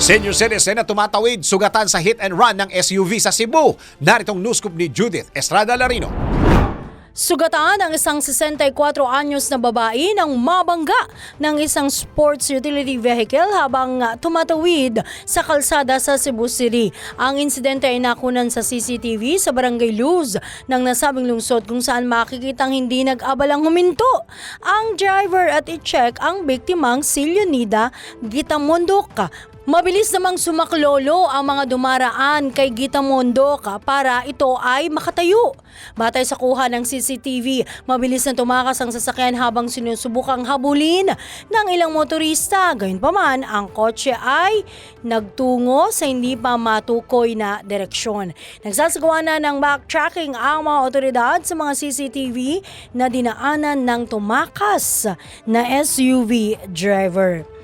Senior citizen na tumatawid sugatan sa hit and run ng SUV sa Cebu. Naritong news scoop ni Judith Estrada Larino. Sugatan ang isang 64 anyos na babae nang mabangga ng isang sports utility vehicle habang tumatawid sa kalsada sa Cebu City. Ang insidente ay nakunan sa CCTV sa Barangay Luz ng nasabing lungsod kung saan makikitang hindi nag-abalang huminto. Ang driver at i-check ang biktimang si Leonida Gitamondok. Mabilis namang sumaklolo ang mga dumaraan kay Gita Mondoka para ito ay makatayo. Batay sa kuha ng CCTV, mabilis na tumakas ang sasakyan habang sinusubukang habulin ng ilang motorista. Gayunpaman, ang kotse ay nagtungo sa hindi pa matukoy na direksyon. Nagsasagawa na ng backtracking ang mga otoridad sa mga CCTV na dinaanan ng tumakas na SUV driver.